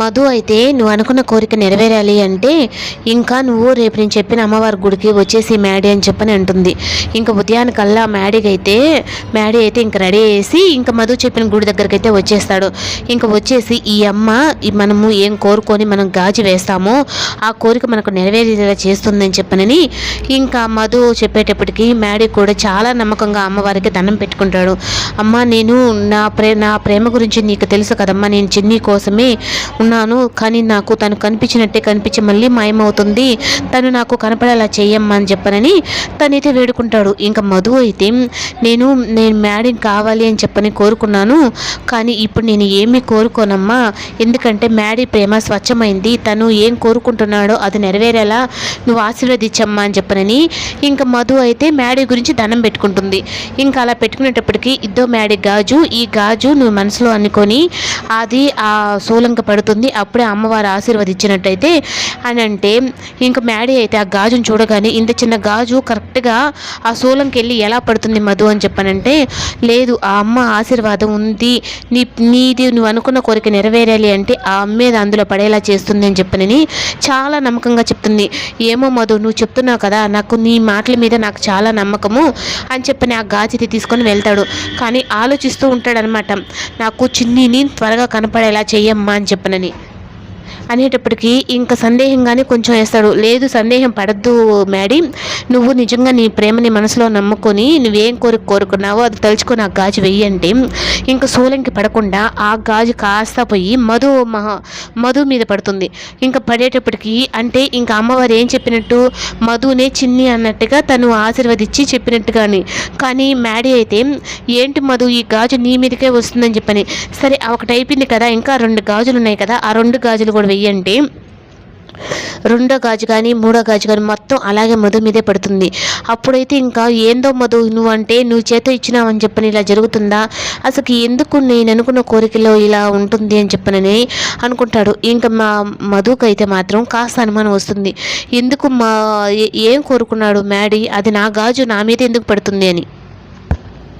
మధు అయితే నువ్వు అనుకున్న కోరిక నెరవేరాలి అంటే ఇంకా నువ్వు రేపు నేను చెప్పిన అమ్మవారి గుడికి వచ్చేసి మ్యాడీ అని చెప్పని అంటుంది. ఇంకా ఉదయానికల్లా మ్యాడీకి అయితే మ్యాడీ అయితే ఇంకా రెడీ చేసి ఇంకా మధు చెప్పిన గుడి దగ్గరికి అయితే వచ్చేస్తాడు. ఇంకా వచ్చేసి ఈ అమ్మ మనము ఏం కోరుకొని మనం గాజు వేస్తామో ఆ కోరిక మనకు నెరవేరేలా చేస్తుందని చెప్పనని ఇంకా మధు చెప్పేటప్పటికి మ్యాడీ కూడా చాలా నమ్మకంగా అమ్మవారికి దండం పెట్టుకుంటాడు. అమ్మ నేను నా ప్రే నా ప్రేమ గురించి నీకు తెలుసు కదమ్మా నేను చిన్ని కోసమే ఉన్నాను కానీ నాకు తను కనిపించినట్టే కనిపించి మళ్ళీ మాయమవుతుంది. తను నాకు కనపడేలా చేయమ్మా అని చెప్పనని తనైతే వేడుకుంటాడు. ఇంకా మధు అయితే నేను నేను మ్యాడీని కావాలి అని చెప్పని కోరుకున్నాను కానీ ఇప్పుడు నేను ఏమీ కోరుకోనమ్మా. ఎందుకంటే మ్యాడీ ప్రేమ స్వచ్ఛమైంది. తను ఏం కోరుకుంటున్నాడో అది నెరవేరేలా నువ్వు ఆశీర్వదించమ్మా అని చెప్పనని ఇంకా మధు అయితే మ్యాడీ గురించి దండం పెట్టుకుంటుంది. ఇంకా అలా పెట్టుకునేటప్పటికి ఇద్దో మ్యాడీ గాజు ఈ గాజు నువ్వు మనసులో అనుకొని అది ఆ సోలంక పడుతుంది అప్పుడే అమ్మవారు ఆశీర్వదించినట్టయితే అని అంటే ఇంకా మ్యాడీ అయితే ఆ గాజును చూడగానే ఇంత చిన్న గాజు కరెక్ట్గా ఆ సోలంకి వెళ్ళి ఎలా పడుతుంది మధు అని చెప్పానంటే లేదు ఆ అమ్మ ఆశీర్వాదం ఉంది. నీ నీది నువ్వు అనుకున్న కోరిక నెరవేరాలి అంటే ఆ అమ్మేది అందులో పడేలా చేస్తుంది అని చెప్పనని చాలా నమ్మకంగా చెప్తుంది. ఏమో మధు నువ్వు చెప్తున్నావు కదా నాకు నీ మాటల మీద నాకు చాలా నమ్మకము అని చెప్పని ఆ గాజుది తీసుకొని వెళ్తాడు. కానీ ఆలోచిస్తూ ఉంటాడనమాట నాకు చిన్నిని త్వరగా కనపడేలా చెయ్యమ్మా అని చెప్పనని. అనేటప్పటికీ ఇంకా సందేహంగానే కొంచెం వేస్తాడు. లేదు సందేహం పడద్దు మేడీ నువ్వు నిజంగా నీ ప్రేమని మనసులో నమ్ముకొని నువ్వేం కోరిక కోరుకున్నావో అది తలుచుకొని ఆ గాజు వెయ్యండి ఇంకా సూలంకి పడకుండా ఆ గాజు కాస్త పోయి మధు మహ మధు మీద పడుతుంది. ఇంకా పడేటప్పటికి అంటే ఇంకా అమ్మవారు ఏం చెప్పినట్టు మధునే చిన్ని అన్నట్టుగా తను ఆశీర్వదించి చెప్పినట్టుగాని. కానీ మ్యాడీ అయితే ఏంటి మధు ఈ గాజు నీ మీదకే వస్తుందని చెప్పని. సరే ఒకటి అయిపోయింది కదా ఇంకా రెండు గాజులు ఉన్నాయి కదా ఆ రెండు గాజులు కూడా వెయ్యండి. రెండో గాజు కానీ మూడో గాజు కానీ మొత్తం అలాగే మధు మీదే పడుతుంది. అప్పుడైతే ఇంకా ఏందో మధు నువ్వు అంటే నువ్వు చేత ఇచ్చినావని చెప్పని ఇలా జరుగుతుందా? అసలు ఎందుకు నేను అనుకున్న కోరికలో ఇలా ఉంటుంది అని చెప్పనని అనుకుంటాడు. ఇంకా మా మధుకు అయితే మాత్రం కాస్త అనుమానం వస్తుంది. ఎందుకు మా ఏం కోరుకున్నాడు మ్యాడీ? అది నా గాజు నా మీద ఎందుకు పడుతుంది అని.